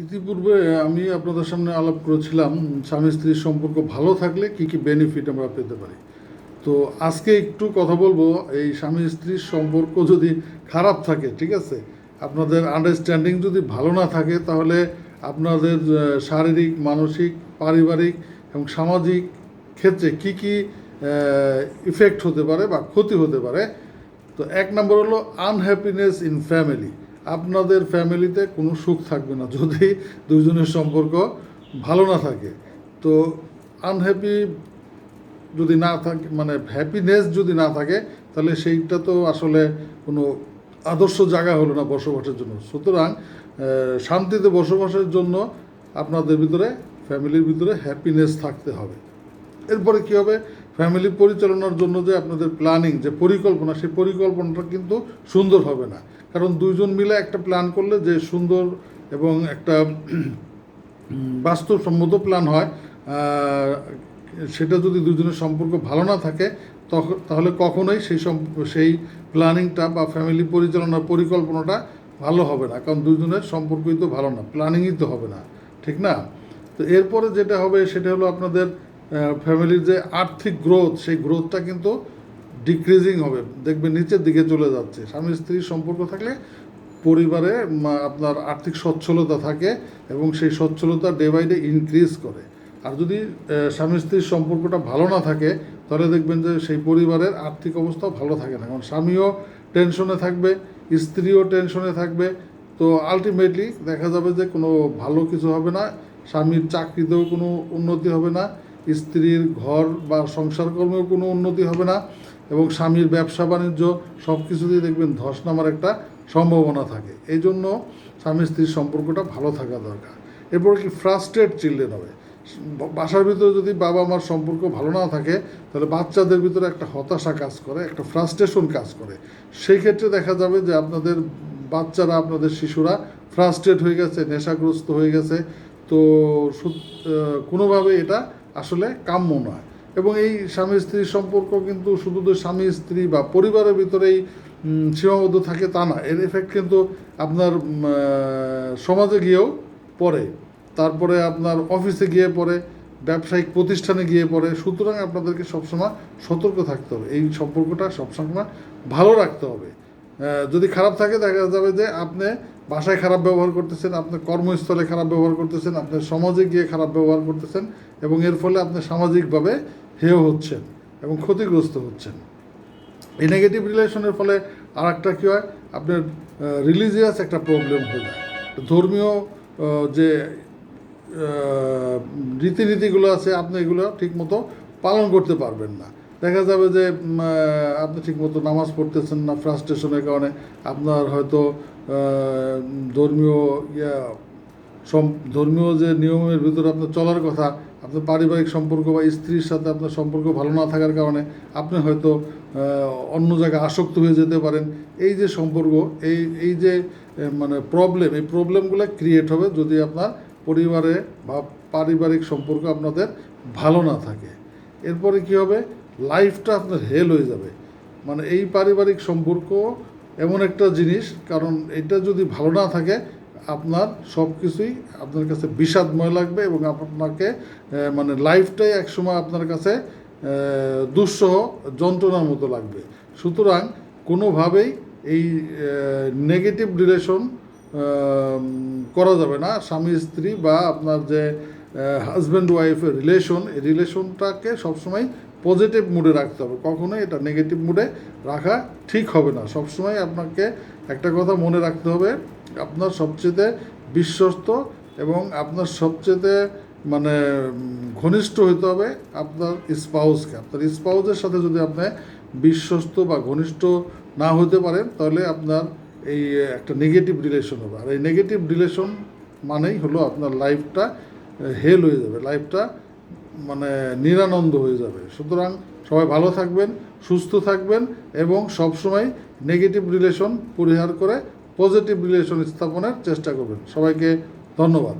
ইতিপূর্বে আমি আপনাদের সামনে আলাপ করেছিলাম, স্বামী স্ত্রীর সম্পর্ক ভালো থাকলে কি কি বেনিফিট আমরা পেতে পারি? তো আজকে একটু কথা বলব, এই স্বামী স্ত্রীর সম্পর্ক যদি খারাপ থাকে, ঠিক আছে? আপনাদের আন্ডারস্ট্যান্ডিং যদি ভালো না থাকে, তাহলে আপনাদের শারীরিক, মানসিক, পারিবারিক এবং সামাজিক ক্ষেত্রে কি কি ইফেক্ট হতে পারে বা ক্ষতি হতে পারে? তো এক নম্বর হলো আনহ্যাপিনেস ইন ফ্যামিলি আপনাদের ফ্যামিলিতে কোনো সুখ থাকবে না যদি দুজনের সম্পর্ক ভালো না থাকে। তো আনহ্যাপি যদি না থাকে মানে হ্যাপিনেস যদি না থাকে, তাহলে সেইটা তো আসলে কোনো আদর্শ জায়গা হলো না বসবাসের জন্য। সুতরাং শান্তিতে বসবাসের জন্য আপনাদের ভিতরে, ফ্যামিলির ভিতরে হ্যাপিনেস থাকতে হবে। এরপরে কী হবে? ফ্যামিলি পরিচালনার জন্য যে আপনাদের প্ল্যানিং যে পরিকল্পনা, সেই পরিকল্পনাটা কিন্তু সুন্দর হবে না। কারণ দুইজন মিলে একটা প্ল্যান করলে যে সুন্দর এবং একটা বাস্তবসম্মত প্ল্যান হয় সেটা যদি দুজনের সম্পর্ক ভালো না থাকে তখন তাহলে কখনোই সেই সেই প্ল্যানিংটা বা ফ্যামিলি পরিচালনার পরিকল্পনাটা ভালো হবে না। কারণ দুজনের সম্পর্কই তো ভালো না প্ল্যানিংই তো হবে না, ঠিক না? তো এরপরে যেটা হবে সেটা হলো আপনাদের ফ্যামিলির যে আর্থিক গ্রোথ সেই গ্রোথটা কিন্তু ডিক্রিজিং হবে। দেখবেন নিচের দিকে চলে যাচ্ছে। স্বামী স্ত্রীর সম্পর্ক থাকলে পরিবারে আপনার আর্থিক সচ্ছলতা থাকে এবং সেই সচ্ছলতা ডে বাই ডে ইনক্রিজ করে। আর যদি স্বামী স্ত্রীর সম্পর্কটা ভালো না থাকে, তাহলে দেখবেন যে সেই পরিবারের আর্থিক অবস্থাও ভালো থাকে না। কারণ স্বামীও টেনশনে থাকবে, স্ত্রীও টেনশনে থাকবে। তো আলটিমেটলি দেখা যাবে যে কোনো ভালো কিছু হবে না, স্বামীর চাকরিতেও কোনো উন্নতি হবে না, স্ত্রীর ঘর বা সংসার কর্মেও কোনো উন্নতি হবে না। এবং স্বামীর ব্যবসা বাণিজ্য সব কিছুতেই দেখবেন ধস নামার একটা সম্ভাবনা থাকে। এই জন্য স্বামী স্ত্রীর সম্পর্কটা ভালো থাকা দরকার। এরপর কি ফ্রাস্ট্রেট চিলড্রেন হবে। বাসার ভিতরে যদি বাবা মার সম্পর্ক ভালো না থাকে, তাহলে বাচ্চাদের ভিতরে একটা হতাশা কাজ করে, একটা ফ্রাস্ট্রেশন কাজ করে। সেই ক্ষেত্রে দেখা যাবে যে আপনাদের বাচ্চারা, আপনাদের শিশুরা ফ্রাস্ট্রেট হয়ে গেছে, নেশাগ্রস্ত হয়ে গেছে। তো কোনোভাবে এটা আসলে কাম্য নয়। এবং এই স্বামী স্ত্রীর সম্পর্ক কিন্তু শুধু তো স্বামী স্ত্রী বা পরিবারের ভিতরেই সীমাবদ্ধ থাকে তা না। এর এফেক্ট কিন্তু আপনার সমাজে গিয়েও পড়ে। তারপরে আপনার অফিসে গিয়ে পড়ে, ব্যবসায়িক প্রতিষ্ঠানে গিয়ে পড়ে। সুতরাং আপনাদেরকে সবসময় সতর্ক থাকতে হবে। এই সম্পর্কটা সবসময় ভালো রাখতে হবে। যদি খারাপ থাকে, দেখা যাবে যে আপনি বাসায় খারাপ ব্যবহার করতেছেন, আপনার কর্মস্থলে খারাপ ব্যবহার করতেছেন, আপনার সমাজে গিয়ে খারাপ ব্যবহার করতেছেন এবং এর ফলে আপনি সামাজিকভাবে হেয় হচ্ছেন এবং ক্ষতিগ্রস্ত হচ্ছেন। এই নেগেটিভ রিলেশনের ফলে আর একটা কী হয়? আপনার রিলিজিয়াস একটা প্রবলেম হয়ে যায়। ধর্মীয় যে রীতিনীতিগুলো আছে, আপনি এগুলো ঠিকমতো পালন করতে পারবেন না। দেখা যাবে যে আপনি ঠিকমতো নামাজ পড়তেছেন না, ফ্রাস্ট্রেশনের কারণে আপনার হয়তো ধর্মীয়, ইয়া, সম- ধর্মীয় যে নিয়মের ভিতরে আপনার চলার কথা, আপনার পারিবারিক সম্পর্ক বা স্ত্রীর সাথে আপনার সম্পর্ক ভালো না থাকার কারণে আপনি হয়তো অন্য জায়গায় আসক্ত হয়ে যেতে পারেন। এই যে সম্পর্ক, এই এই যে মানে প্রবলেম এই প্রবলেমগুলো ক্রিয়েট হবে যদি আপনার পরিবারে বা পারিবারিক সম্পর্ক আপনাদের ভালো না থাকে। এরপরে কি হবে? লাইফটা আপনার হেল হয়ে যাবে। মানে এই পারিবারিক সম্পর্ক এমন একটা জিনিস, কারণ এটা যদি ভালো না থাকে, আপনার সব কিছুই আপনার কাছে বিষাদময় লাগবে এবং আপনাকে মানে লাইফটাই একসময় আপনার কাছে দুঃসহ যন্ত্রণার মতো লাগবে। সুতরাং কোনোভাবেই এই নেগেটিভ রিলেশন করা যাবে না। স্বামী, স্ত্রী বা আপনার যে হাজব্যান্ড ওয়াইফের রিলেশন এই রিলেশনটাকে সবসময় পজিটিভ মুডে রাখতে হবে। কখনোই এটা নেগেটিভ মুডে রাখা ঠিক হবে না। সবসময় আপনাকে একটা কথা মনে রাখতে হবে, আপনার সবচেয়ে বিশ্বস্ত এবং আপনার সবচেয়ে মানে ঘনিষ্ঠ হইতে হবে আপনার স্পাউসকে আপনার স্পাউসের সাথে যদি আপনি বিশ্বস্ত বা ঘনিষ্ঠ না হতে পারেন, তাহলে আপনার এই একটা নেগেটিভ রিলেশন হবে। আর এই নেগেটিভ রিলেশন মানেই হলো আপনার লাইফটা হেল হয়ে যাবে। লাইফটা মানে নিরানন্দ হয়ে যাবে। সুতরাং সবাই ভালো থাকবেন, সুস্থ থাকবেন এবং সবসময় নেগেটিভ রিলেশন পরিহার করে পজিটিভ রিলেশন স্থাপনের চেষ্টা করবেন। সবাইকে ধন্যবাদ।